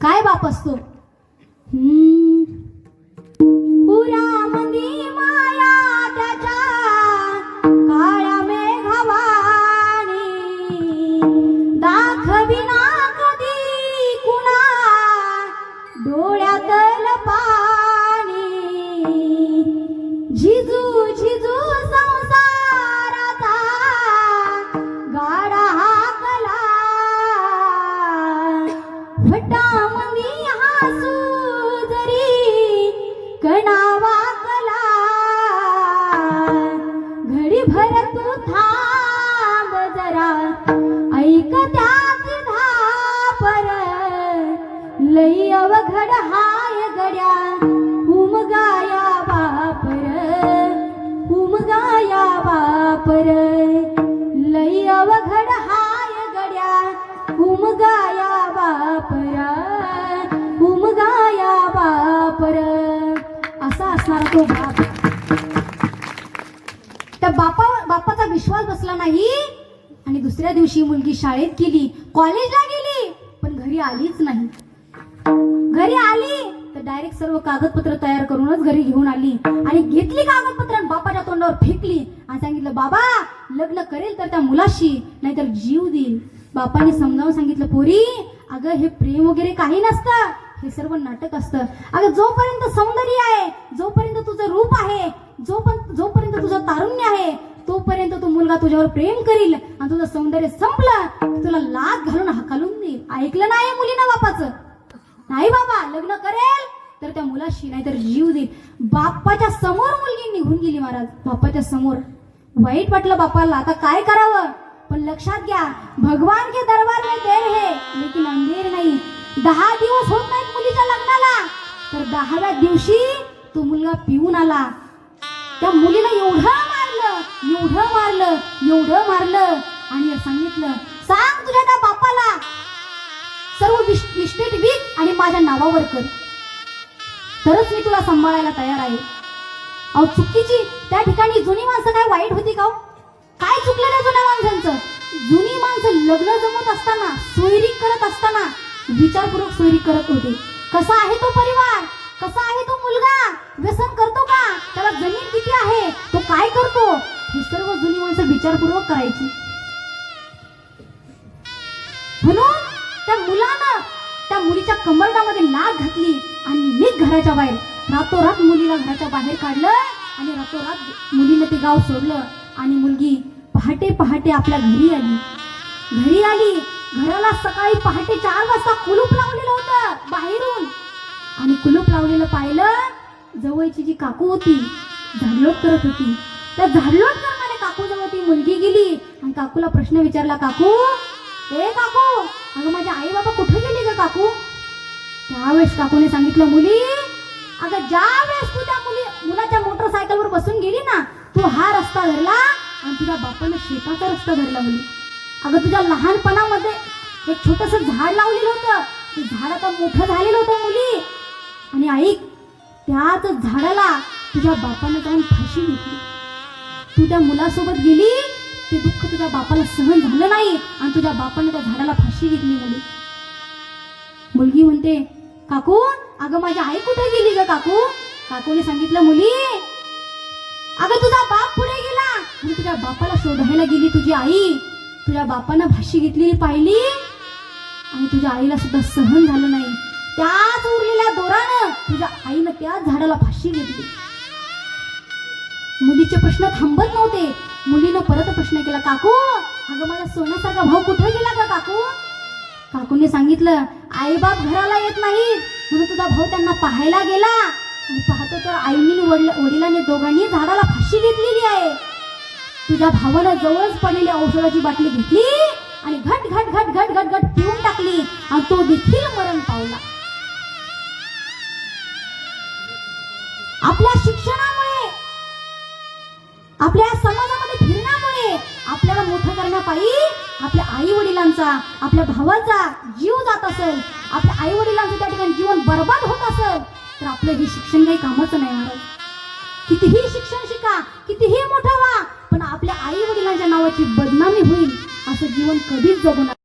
काय बाप असतो? वटामंदी हासू जरी कणा वाकला घडी भर तू थांब जरा ऐक त्याची धापर. लई अवघड हाय गड्या उमगाया वापर उमगाया बापर. लई अवघड हाय गड्या उमगाया उमगाया बापर असा असणारा तो बाप त्या बापा बापाचा विश्वास बसला नाही आणि दुसऱ्या दिवशी मुलगी शाळेत गेली कॉलेजला गेली पण घरी आलीच नाही. घरी आली तर डायरेक्ट सर्व कागदपत्र तयार करूनच घरी घेऊन आली आणि घेतली कागदपत्र आणि बापाच्या तोंडावर फेकली आणि सांगितलं बाबा लग्न करेल तर त्या मुलाशी नाहीतर जीव देईल. बापाने समजावून सांगितलं पोरी अगं हे प्रेम वगैरे काही नसतं. हे सर्व नाटक असतं. अगं जोपर्यंत सौंदर्य आहे जोपर्यंत तुझं रूप आहे जोपर्यंत जोपर्यंत तुझं तारुण्य आहे तोपर्यंत तो मुलगा तुझ्यावर प्रेम करील आणि तुझं सौंदर्य संपलं. तुला लाद घालून हाकालून देईल. ऐकलं नाही मुलीना बापाचं? नाही बाबा लग्न करेल. तर त्या मुलाशी नाहीतर जीव देईल. बाप्पाच्या समोर मुलगी निघून गेली महाराज. बाप्पाच्या समोर. वाईट वाटलं बापाला आता काय करावं? पण लक्षात घ्या भगवान के दरबार में देर है लेकिन अंधेर नाही. दहा दिवस होत नाहीत मुलीच्या लग्नाला. तर दहाव्या दिवशी तो मुलगा पिऊन आला. त्या मुलीला एवढं मारलं एवढं मारलं एवढं मारलं. आणि सांगितलं सांग तुझ्या त्या बापाला. सर्व विश- इस्टेट विक आणि माझ्या नावावर कर. तरच मी तुला सांभाळायला तयार आहे. अहो चुकीची त्या ठिकाणी जुनी माणसं काय वाईट होती का हो? काय चुकलं त्या जुन्या माणसांचं जुनी माणसं लग्न जमत असताना सोयरी करत असताना विचारपूर्वक सोयरी करत होते. कसा आहे तो परिवार? कसा आहे तो मुलगा? व्यसन करतो का? त्याला जमीन किती आहे? तो काय करतो? हे सर्व जुनी माणसं विचारपूर्वक करायची. म्हणून त्या मुलानं त्या मुलीच्या कमरडामध्ये लाग घातली आणि निघ घराच्या बाहेर रातोरात मुलीला घराच्या बाहेर काढलं आणि रातोरात मुलीनं ते गाव सोडलं. आणि मुलगी पहाटे पहाटे आपल्या घरी आली. घरी आली घराला सकाळी पहाटे चार वाजता कुलूप लावलेलं होतं बाहेरून. आणि कुलूप लावलेलं पाहिलं जवळची जी काकू होती झाडलोट करत होती. त्या झाडलोट करणाऱ्या काकू जवळ ती मुलगी गेली आणि काकूला प्रश्न विचारला काकू ए काकू अगं माझे आई बाबा कुठे गेले ग काकू? त्यावेळेस काकूने सांगितलं मुली अगं ज्या वेळेस तू त्या मुली मुलाच्या मोटरसायकलवर बसून गेली ना तू हा रस्ता धरला आणि तुझ्या बापानं शेताचा रस्ता धरला मुली अगं तुझ्या लहानपणामध्ये एक छोटस झाड लावलेलं होतं. ते झाड आता मोठं झालेलं होतं मुली. आणि ऐक त्याच झाडाला तुझ्या बापानं जाऊन फाशी घेतली. तू त्या मुलासोबत गेली ते दुःख तुझ्या बापाला सहन झालं नाही आणि तुझ्या बापाने त्या झाडाला फाशी घेतली मुली. मुलगी म्हणते काकू अगं माझी आई कुठे गेली ग काकू? काकूने सांगितलं मुली अगं तुझा बाप पुढे गेला. आणि तुझ्या बापाला शोधायला गेली तुझी आई. तुझ्या बापानं भाशी घेतलेली पाहिली. आणि तुझ्या आईला सुद्धा सहन झालं नाही. त्याच उरलेल्या दोरानं तुझ्या आईनं त्याच झाडाला फाशी घेतली. मुलीचे प्रश्न थांबत नव्हते. मुलीनं परत प्रश्न केला काकू अगं माझा सोन्यासारखा भाऊ कुठे गेला का काकू? काकूने सांगितलं आई बाप घराला येत नाही. म्हणून तुझा भाऊ त्यांना पाहायला गेला. पाहतो तर आईनी वडिलांनी दोघांनी झाडाला फाशी घेतलेली आहे. तुझ्या भावानं जवळच पडलेली औषधाची बाटली घेतली आणि घट घट घट घट घट घट पिऊन टाकली आणि तो देखील मरण पावला. आपल्या शिक्षणामुळे आपल्या समाजामध्ये फिरण्यामुळे आपल्याला मोठं करण्यापायी आपल्या आई वडिलांचा आपल्या भावाचा जीव जात असेल. आपल्या आई वडिलांचं त्या ठिकाणी जीवन बर्बाद होत असेल. तर आपलं हे शिक्षण काही कामाचं नाही महाराज कितीही शिक्षण शिका कितीही मोठा व्हा पण आपल्या आई वडिलांच्या नावाची बदनामी होईल असं जीवन कधीच जगू नका.